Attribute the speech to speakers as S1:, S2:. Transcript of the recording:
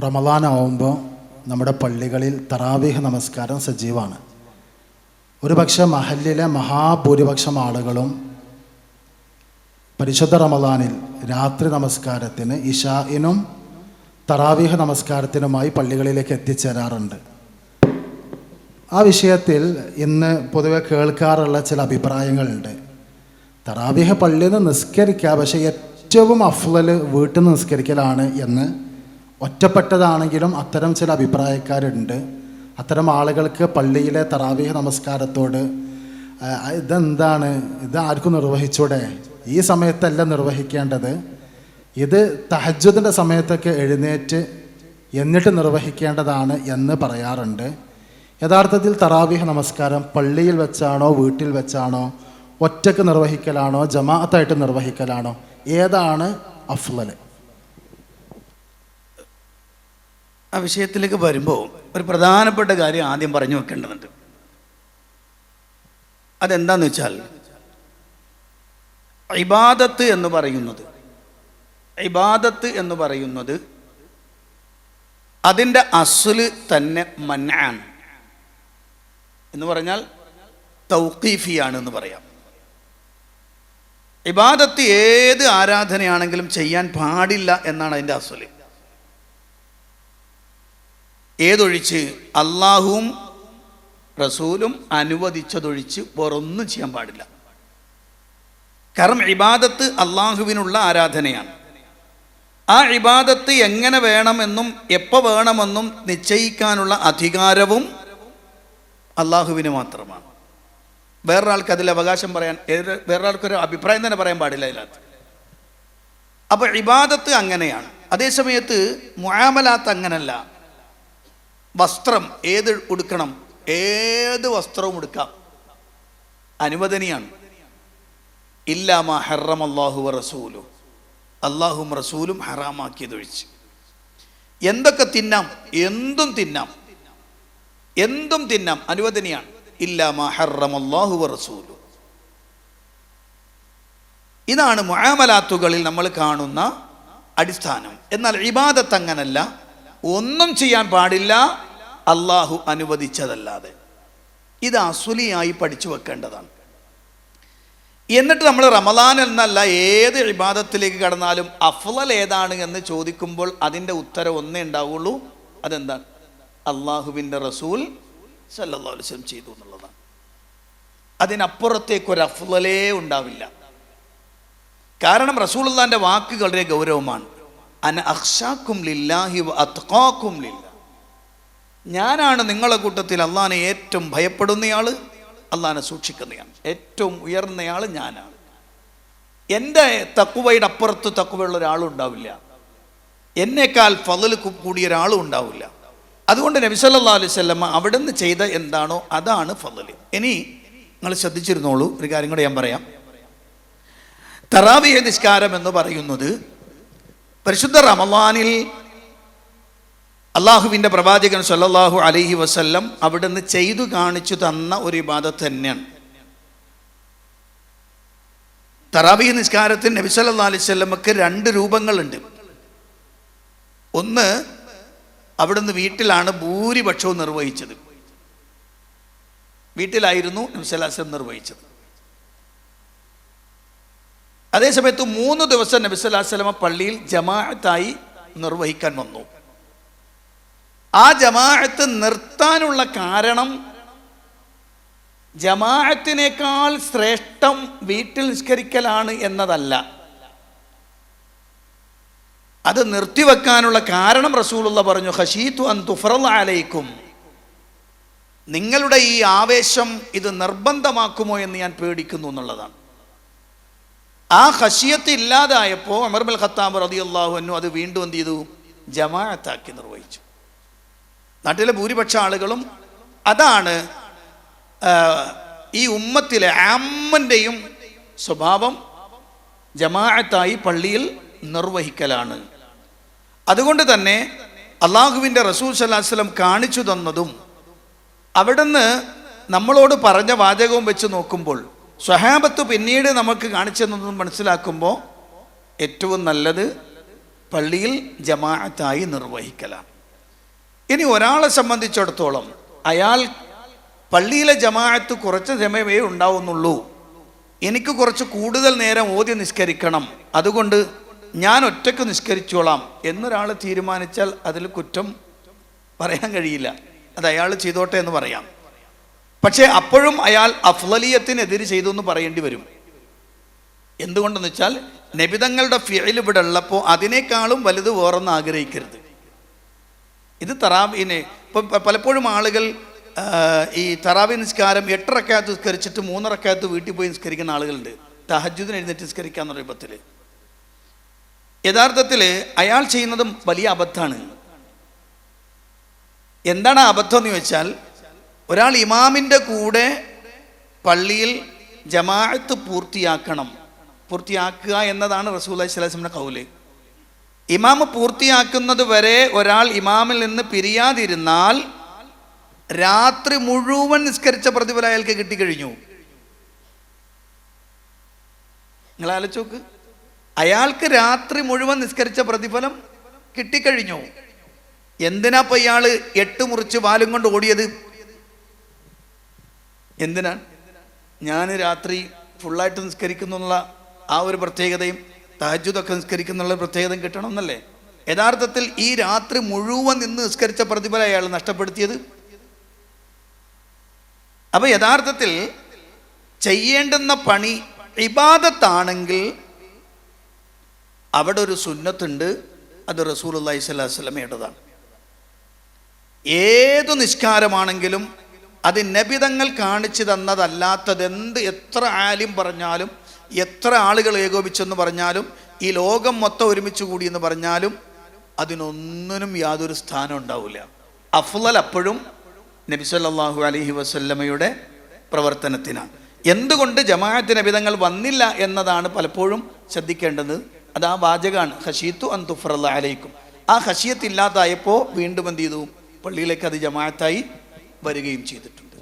S1: റമദാനാവുമ്പോൾ നമ്മുടെ പള്ളികളിൽ തറാവീഹ് നമസ്കാരം സജീവമാണ് ഒരുപക്ഷെ മഹല്ലിലെ മഹാഭൂരിപക്ഷം ആളുകളും പരിശുദ്ധ റമദാനിൽ രാത്രി നമസ്കാരത്തിന് ഇഷായിനും തറാവീഹ് നമസ്കാരത്തിനുമായി പള്ളികളിലേക്ക് എത്തിച്ചേരാറുണ്ട്. ആ വിഷയത്തിൽ ഇന്ന് പൊതുവെ കേൾക്കാറുള്ള ചില അഭിപ്രായങ്ങളുണ്ട്. തറാവീഹ് പള്ളിയിൽ നിന്ന് നിസ്കരിക്കുക പക്ഷേ ഏറ്റവും അഫ്ലൽ വീട്ടിൽ നിന്ന് നിസ്കരിക്കലാണ് എന്ന് ഒറ്റപ്പെട്ടതാണെങ്കിലും അത്തരം ചില അഭിപ്രായക്കാരുണ്ട്. അത്തരം ആളുകൾക്ക് പള്ളിയിലെ തറാവീഹ് നമസ്കാരത്തോട് ഇതെന്താണ് ഇത് ആർക്കും നിർവഹിച്ചൂടെ? ഈ സമയത്തല്ല നിർവഹിക്കേണ്ടത്. ഇത് തഹജുദിന്റെ സമയത്തൊക്കെ എഴുന്നേറ്റ് എന്നിട്ട് നിർവഹിക്കേണ്ടതാണ് എന്ന് പറയാറുണ്ട്. യഥാർത്ഥത്തിൽ തറാവീഹ് നമസ്കാരം പള്ളിയിൽ വെച്ചാണോ വീട്ടിൽ വെച്ചാണോ ഒറ്റയ്ക്ക് നിർവഹിക്കലാണോ ജമാഅത്തായിട്ട് നിർവഹിക്കലാണോ? ഏതാണ് അഫ്ലൽ
S2: ആ വിഷയത്തിലേക്ക് വരുമ്പോൾ ഒരു പ്രധാനപ്പെട്ട കാര്യം ആദ്യം പറഞ്ഞു വെക്കേണ്ടതുണ്ട്. അതെന്താന്ന് വെച്ചാൽ ഇബാദത്ത് എന്ന് പറയുന്നത് ഇബാദത്ത് എന്ന് പറയുന്നത് അതിന്റെ അസുൽ തന്നെ മന്നാൻ എന്ന് പറഞ്ഞാൽ തൗക്കീഫിയാണ് എന്ന് പറയാം. ഇബാദത്ത് ഏത് ആരാധനയാണെങ്കിലും ചെയ്യാൻ പാടില്ല എന്നാണ് അതിന്റെ അസുൽ. ഏതൊഴിച്ച് അള്ളാഹുവും റസൂലും അനുവദിച്ചതൊഴിച്ച് വേറൊന്നും ചെയ്യാൻ പാടില്ല. കാരണം ഇബാദത്ത് അള്ളാഹുവിനുള്ള ആരാധനയാണ്. ആ ഇബാദത്ത് എങ്ങനെ വേണമെന്നും എപ്പോൾ വേണമെന്നും നിശ്ചയിക്കാനുള്ള അധികാരവും അള്ളാഹുവിന് മാത്രമാണ്. വേറൊരാൾക്ക് അതിൽ അവകാശം പറയാൻ വേറൊരാൾക്കൊരു അഭിപ്രായം തന്നെ പറയാൻ പാടില്ല അതിനകത്ത്. അപ്പോൾ ഇബാദത്ത് അങ്ങനെയാണ്. അതേസമയത്ത് മുഴാമലാത്ത് അങ്ങനല്ല. വസ്ത്രം ഏത് ഉടുക്കണം? ഏത് വസ്ത്രവും ഉടുക്കാം. അനുവദനീയാണ്. ഇല്ലാമ ഹറം അള്ളാഹു റസൂലു അള്ളാഹും റസൂലും ഹറാമാക്കിയതൊഴിച്ച് എന്തൊക്കെ തിന്നാം? എന്തും തിന്നാം. എന്തും തിന്നാം. അനുവദനീയാണ്. ഇല്ലാമ ഹറം അള്ളാഹു റസൂലു ഇതാണ് മുആമലാത്തുകളിൽ നമ്മൾ കാണുന്ന അടിസ്ഥാനം. എന്നാൽ ഇബാദത്ത് അങ്ങനല്ല. ഒന്നും ചെയ്യാൻ പാടില്ല. അള്ളാഹു അനുവദിച്ചതല്ലാതെ. ഇത് അസുലിയായി പഠിച്ചു വെക്കേണ്ടതാണ്. എന്നിട്ട് നമ്മൾ റമദാൻ എന്നല്ല ഏത് വിവാദത്തിലേക്ക് കടന്നാലും അഫ്ലൽ ഏതാണ് എന്ന് ചോദിക്കുമ്പോൾ അതിന്റെ ഉത്തരം ഒന്നേ ഉണ്ടാവുള്ളൂ. അതെന്താണ്? അള്ളാഹുവിന്റെ റസൂൽ വസല്ലം ചെയ്തു എന്നുള്ളതാണ്. അതിനപ്പുറത്തേക്ക് ഒരു അഫ്ലലേ ഉണ്ടാവില്ല. കാരണം റസൂൾ വാക്ക് ഗൗരവമാണ്. അന ലില്ലാഹി ഞാനാണ് നിങ്ങളെ കൂട്ടത്തിൽ അള്ളഹാനെ ഏറ്റവും ഭയപ്പെടുന്നയാൾ അള്ളഹാനെ സൂക്ഷിക്കുന്നയാൾ ഏറ്റവും ഉയർന്നയാൾ ഞാനാണ്. എന്റെ തക്കുവയുടെ അപ്പുറത്ത് തക്കുവയുള്ള ഒരാളും ഉണ്ടാവില്ല. എന്നേക്കാൾ ഫതിൽ കൂടിയ ഒരാളും ഉണ്ടാവില്ല. അതുകൊണ്ട് നബിസല്ലാ അലൈഹി വസല്ലമ അവിടുന്ന് ചെയ്ത എന്താണോ അതാണ് ഫതിൽ. ഇനി നിങ്ങൾ ശ്രദ്ധിച്ചിരുന്നോളൂ ഒരു കാര്യം കൂടെ ഞാൻ പറയാം. തറാവിയ നിസ്കാരം എന്ന് പറയുന്നത് പരിശുദ്ധ റമലാനിൽ അള്ളാഹുവിന്റെ പ്രവാചകൻ സല്ലാഹു അലൈഹി വസല്ലം അവിടുന്ന് ചെയ്തു കാണിച്ചു തന്ന ഒരു ഇബാദത്ത് തന്നെയാണ്. തറാബി നിസ്കാരത്തിൽ നബി സല്ലാ അലൈഹി സ്വല്ലമക്ക് രണ്ട് രൂപങ്ങളുണ്ട്. ഒന്ന് അവിടുന്ന് വീട്ടിലാണ് ഭൂരിപക്ഷവും നിർവഹിച്ചത്. വീട്ടിലായിരുന്നു നബി സല്ലല്ലാഹു നിർവഹിച്ചത്. അതേസമയത്ത് മൂന്ന് ദിവസം നബി വസല്ലമ പള്ളിയിൽ ജമാഅത്തായി നിർവഹിക്കാൻ വന്നു. ആ ജമാഅത്ത് നിർത്താനുള്ള കാരണം ജമാഅത്തിനേക്കാൾ ശ്രേഷ്ഠം വീട്ടിൽ നിഷ്കരിക്കലാണ് എന്നതല്ല. അത് നിർത്തിവെക്കാനുള്ള കാരണം റസൂലുള്ള പറഞ്ഞു ഹഷീത്തു അൻ തുഫറലയിക്കും നിങ്ങളുടെ ഈ ആവേശം ഇത് നിർബന്ധമാക്കുമോ എന്ന് ഞാൻ പേടിക്കുന്നു എന്നുള്ളതാണ്. ആ ഹഷിയത്ത് ഇല്ലാതായപ്പോൾ അമർബൽ ഖത്താബ് റതി അള്ളാഹു അന്നു അത് വീണ്ടും എന്ത് ചെയ്തു? ജമാഅത്താക്കി നിർവഹിച്ചു. നാട്ടിലെ ഭൂരിപക്ഷ ആളുകളും അതാണ് ഈ ഉമ്മത്തിലെ അമ്മന്റെയും സ്വഭാവം ജമാഅത്തായി പള്ളിയിൽ നിർവഹിക്കലാണ്. അതുകൊണ്ട് തന്നെ അള്ളാഹുവിന്റെ റസൂൽ സല്ലാസ്ലം കാണിച്ചു തന്നതും അവിടുന്ന് നമ്മളോട് പറഞ്ഞ വാചകവും വെച്ച് നോക്കുമ്പോൾ സ്വഹാബത്ത് പിന്നീട് നമുക്ക് കാണിച്ചു തന്നത് മനസ്സിലാക്കുമ്പോൾ ഏറ്റവും നല്ലത് പള്ളിയിൽ ജമാഅത്തായി നിർവഹിക്കലാണ്. ഇനി ഒരാളെ സംബന്ധിച്ചിടത്തോളം അയാൾ പള്ളിയിലെ ജമാഅത്ത് കുറച്ച് സമയമേ ഉണ്ടാവുന്നുള്ളൂ. എനിക്ക് കുറച്ച് കൂടുതൽ നേരം ഓതി നിസ്കരിക്കണം. അതുകൊണ്ട് ഞാൻ ഒറ്റയ്ക്ക് നിസ്കരിച്ചോളാം എന്നൊരാൾ തീരുമാനിച്ചാൽ അതിൽ കുറ്റം പറയാൻ കഴിയില്ല. അത് അയാൾ ചെയ്തോട്ടെ എന്ന് പറയാം. പക്ഷേ അപ്പോഴും അയാൾ അഫ്ലലിയത്തിനെതിര് ചെയ്തു എന്ന് പറയേണ്ടി വരും. എന്തുകൊണ്ടെന്ന് വെച്ചാൽ നബിതങ്ങളുടെ ഫിയൽ ഇവിടെ ഉള്ളപ്പോൾ അതിനേക്കാളും വലുത് വേറൊന്ന് ആഗ്രഹിക്കരുത്. ഇത് തറാബിനെ ഇപ്പം പലപ്പോഴും ആളുകൾ ഈ തറാവി നിസ്കാരം എട്ടറക്കകത്ത് നിസ്കരിച്ചിട്ട് മൂന്നറക്കകത്ത് വീട്ടിൽ പോയി നിസ്കരിക്കുന്ന ആളുകളുണ്ട്. തഹജുദിന് എഴുന്നേറ്റ് നിസ്കരിക്കാന്ന് രൂപത്തിൽ യഥാർത്ഥത്തിൽ അയാൾ ചെയ്യുന്നതും വലിയ അബദ്ധമാണ് എന്താണ് അബദ്ധം എന്ന് ചോദിച്ചാൽ ഒരാൾ ഇമാമിന്റെ കൂടെ പള്ളിയിൽ ജമാഅത്ത് പൂർത്തിയാക്കണം. പൂർത്തിയാക്കുക എന്നതാണ് റസൂൽ അലൈഹിസ്ലാമിന്റെ കൗൽ. ഇമാമ് പൂർത്തിയാക്കുന്നത് വരെ ഒരാൾ ഇമാമിൽ നിന്ന് പിരിയാതിരുന്നാൽ രാത്രി മുഴുവൻ നിസ്കരിച്ച പ്രതിഫലം അയാൾക്ക് കിട്ടിക്കഴിഞ്ഞു. നിങ്ങൾ ആലോചിച്ച് അയാൾക്ക് രാത്രി മുഴുവൻ നിസ്കരിച്ച പ്രതിഫലം കിട്ടിക്കഴിഞ്ഞു. എന്തിനാ ഇയാൾ എട്ട് മുറിച്ച് വാലും കൊണ്ട് ഓടിയത്? എന്തിനാണ്? ഞാൻ രാത്രി ഫുള്ളായിട്ട് നിസ്കരിക്കുന്നു എന്നുള്ള ആ ഒരു പ്രത്യേകതയും തഹജുദൊക്കെ നിസ്കരിക്കുന്നുള്ള പ്രത്യേകതയും കിട്ടണമെന്നല്ലേ? യഥാർത്ഥത്തിൽ ഈ രാത്രി മുഴുവൻ നിന്ന് നിസ്കരിച്ച പ്രതിഫലം അയാൾ നഷ്ടപ്പെടുത്തിയത്? അപ്പൊ യഥാർത്ഥത്തിൽ ചെയ്യേണ്ടുന്ന പണി ഇബാദത്താണെങ്കിൽ അവിടെ ഒരു സുന്നത്തുണ്ട് അത് റസൂൽ അള്ളഹി ഏത് ഏതു നിസ്കാരമാണെങ്കിലും അത് നബിതങ്ങൾ കാണിച്ചു തന്നതല്ലാത്തത് എന്ത് എത്ര ആലിം പറഞ്ഞാലും എത്ര ആളുകൾ ഏകോപിച്ചെന്ന് പറഞ്ഞാലും ഈ ലോകം മൊത്തം ഒരുമിച്ച് കൂടി എന്ന് പറഞ്ഞാലും അതിനൊന്നിനും യാതൊരു സ്ഥാനം ഉണ്ടാവില്ല. അഫ്ലൽ അപ്പോഴും നബി സല്ലാഹു അലഹി വസല്ലമയുടെ പ്രവർത്തനത്തിനാണ്. എന്തുകൊണ്ട് ജമാഅത്ത് നബിതങ്ങൾ വന്നില്ല എന്നതാണ് പലപ്പോഴും ശ്രദ്ധിക്കേണ്ടത്? അത് ആ വാചകമാണ് ഹഷീത്തു അൻ തുഫറല്ല അലൈക്കും. ആ ഹഷിയത്ത് ഇല്ലാതായപ്പോൾ വീണ്ടും എന്ത് ചെയ്തു? പള്ളിയിലേക്ക് അത് ജമാഅത്തായി വരികയും ചെയ്തിട്ടുണ്ട്.